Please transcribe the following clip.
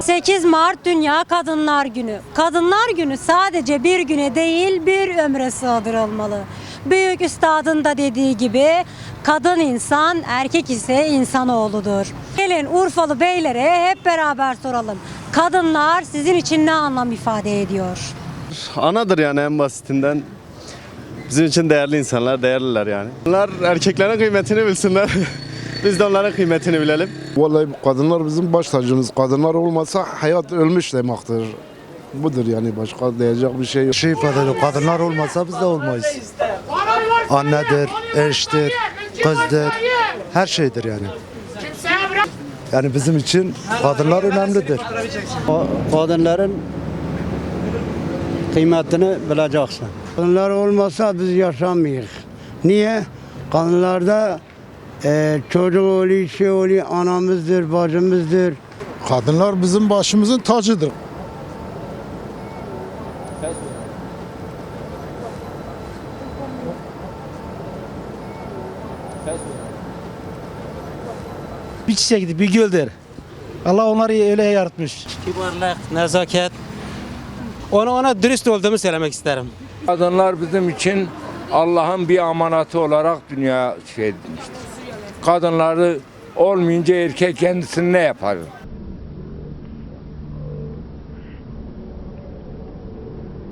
8 Mart Dünya Kadınlar Günü. Kadınlar Günü sadece bir güne değil bir ömre sığdırılmalı. Büyük üstadın da dediği gibi kadın insan, erkek ise insanoğludur. Gelin Urfalı beylere hep beraber soralım. Kadınlar sizin için ne anlam ifade ediyor? Anadır yani en basitinden. Bizim için değerli insanlar, değerliler yani. Onlar erkeklerin kıymetini bilsinler. Biz de onların kıymetini bilelim. Vallahi kadınlar bizim baş tacımız. Kadınlar olmasa hayat ölmüş demektir. Budur yani başka diyecek bir şey yok. şey ifade ediyor. Kadınlar olmasa biz de olmayız. Annedir, eştir, kızdır. Her şeydir yani. Yani bizim için kadınlar önemlidir. kadınların kıymetini bileceksin. Kadınlar olmasa biz yaşamayız. Niye? Kadınlarda e, çocuk oluyor, şey oluyor, anamızdır, bacımızdır. Kadınlar bizim başımızın tacıdır. bir çiçektir, bir güldür. Allah onları öyle yaratmış. Kibarlık, nezaket. Ona ona dürüst olduğumu söylemek isterim. Kadınlar bizim için Allah'ın bir amanatı olarak dünya şey etmiştir. Kadınları olmayınca erkek kendisini ne yapar?